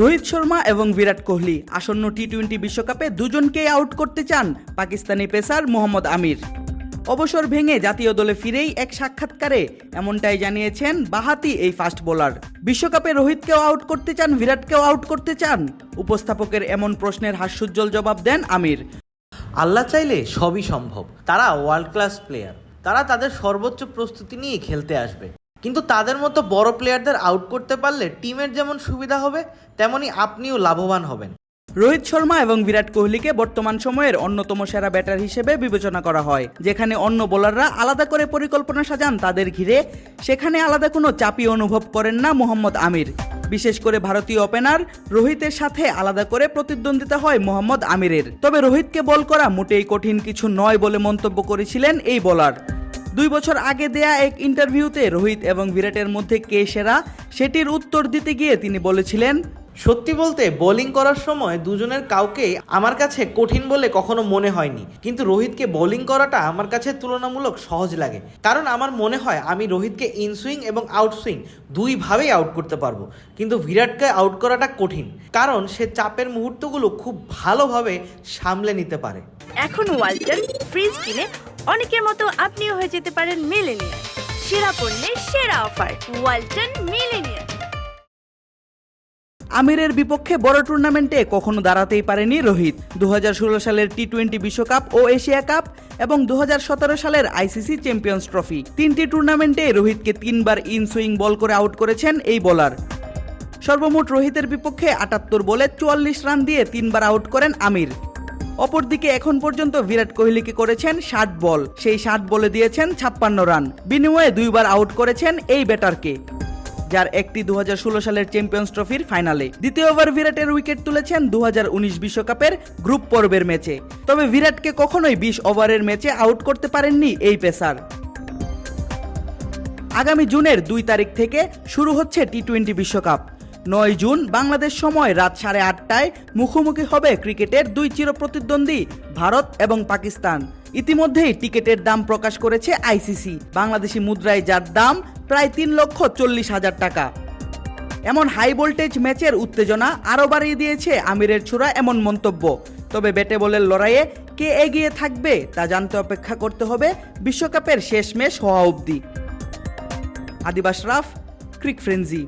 রোহিত শর্মা এবং বিরাট কোহলি আসন্ন T twenty বিশ্বকাপে দুজনকেই আউট করতে চান পাকিস্তানি পেসার মোহাম্মদ আমির। অবসর ভেঙে জাতীয় দলে ফিরেই এক সাক্ষাৎকারে এমনটাই জানিয়েছেন বাহাতি এই ফাস্ট বোলার। বিশ্বকাপে রোহিতকেও আউট করতে চান, বিরাটকেও আউট করতে চান? উপস্থাপকের এমন প্রশ্নের হাস্যোজ্জ্বল জবাব দেন আমির। আল্লাহ চাইলে সবই সম্ভব। তারা ওয়ার্ল্ড ক্লাস প্লেয়ার তারা তাদের সর্বোচ্চ প্রস্তুতি নিয়ে খেলতে আসবে। কিন্তু তাদের মতো বড় প্লেয়ারদের আউট করতে পারলে টিমের যেমন সুবিধা হবে, তেমনি আপনিও লাভবান হবেন। রোহিত শর্মা এবং বিরাট কোহলিকে বর্তমান সময়ের অন্যতম সেরা ব্যাটার হিসেবে বিবেচনা করা হয়, যেখানে অন্য বোলাররা আলাদা করে পরিকল্পনা সাজান তাদের ঘিরে। সেখানে আলাদা কোনো চাপই অনুভব করেন না মোহাম্মদ আমির। বিশেষ করে ভারতীয় ওপেনার রোহিতের সাথে আলাদা করে প্রতিদ্বন্দ্বিতা হয় মোহাম্মদ আমিরের। তবে রোহিতকে বল করা মোটেই কঠিন কিছু নয় বলে মন্তব্য করেছিলেন এই বোলার দুই বছর আগে দেয়া এক ইন্টারভিউতে রোহিত এবং বিরাটের মধ্যে কে সেরা সেটির উত্তর দিতে গিয়ে তিনি বলেছিলেন সত্যি বলতে বোলিং করার সময় দুজনের কাউকে আমার কাছে কঠিন বলে কখনো মনে হয়নি। কিন্তু রোহিতকে বোলিং করাটা আমার কাছে তুলনামূলক সহজ লাগে। কারণ আমার মনে হয় আমি রোহিতকে ইনসুইং এবং আউটসুইং দুইভাবেই আউট করতে পারব। কিন্তু বিরাটকে আউট করাটা কঠিন কারণ সে চাপের মুহূর্তগুলো খুব ভালোভাবে সামলে নিতে পারে। এখন ওয়ালটন ফ্রিজ কিনে অনেকের মতো আপনিও হয়ে যেতে পারেন মিলেনিয়ার সেরা পণ্যের সেরা অফার, ওয়ালটন মিলেনিয়ার আমিরের বিপক্ষে বড় টুর্নামেন্টে কখনো দাঁড়াতেই পারেনি রোহিত। দুহাজার ষোলো সালের টি টোয়েন্টি বিশ্বকাপ ও এশিয়া কাপ এবং দুহাজার সতেরো সালের আইসিসি চ্যাম্পিয়ন্স ট্রফি। তিনটি টুর্নামেন্টে রোহিতকে তিনবার ইন সুইং বল করে আউট করেছেন এই বোলার। সর্বমোট রোহিতের বিপক্ষে আটাত্তর বলে চুয়াল্লিশ রান দিয়ে তিনবার আউট করেন আমির। অপরদিকে এখন পর্যন্ত বিরাট কোহলিকে করেছেন? ষাট বল। সেই ষাট বলে দিয়েছেন ছাপ্পান্ন রান। বিনিময়ে দুইবার আউট করেছেন এই ব্যাটারকে, যার একটি দু হাজার ষোলো সালের চ্যাম্পিয়ন্স ট্রফির ফাইনালে। দ্বিতীয় ওভার বিরাটের উইকেট তুলেছেন দু বিশ্বকাপের গ্রুপ পর্বের ম্যাচে। তবে বিরাটকে কখনোই বিশ ওভারের ম্যাচে আউট করতে পারেননি এই পেসার। আগামী জুনের দুই তারিখ থেকে শুরু হচ্ছে টি টোয়েন্টি বিশ্বকাপ। নয় জুন বাংলাদেশ সময় রাত সাড়ে আটটায় মুখোমুখি হবে ক্রিকেটের দুই চিরপ্রতিদ্বন্দ্বী, ভারত এবং পাকিস্তান। ইতিমধ্যেই টিকিটের দাম প্রকাশ করেছে আইসিসি। বাংলাদেশি মুদ্রায় যার দাম প্রায় তিন লক্ষ চল্লিশ হাজার টাকা। এমন হাই ভোল্টেজ ম্যাচের উত্তেজনা আরও বাড়িয়ে দিয়েছে আমিরের ছোড়া এমন মন্তব্য। তবে ব্যাটে বলের লড়াইয়ে কে এগিয়ে থাকবে তা জানতে অপেক্ষা করতে হবে বিশ্বকাপের শেষ ম্যাচ হওয়া অবধি। আদিবাস রাফ, ক্রিক ফ্রেন্সি।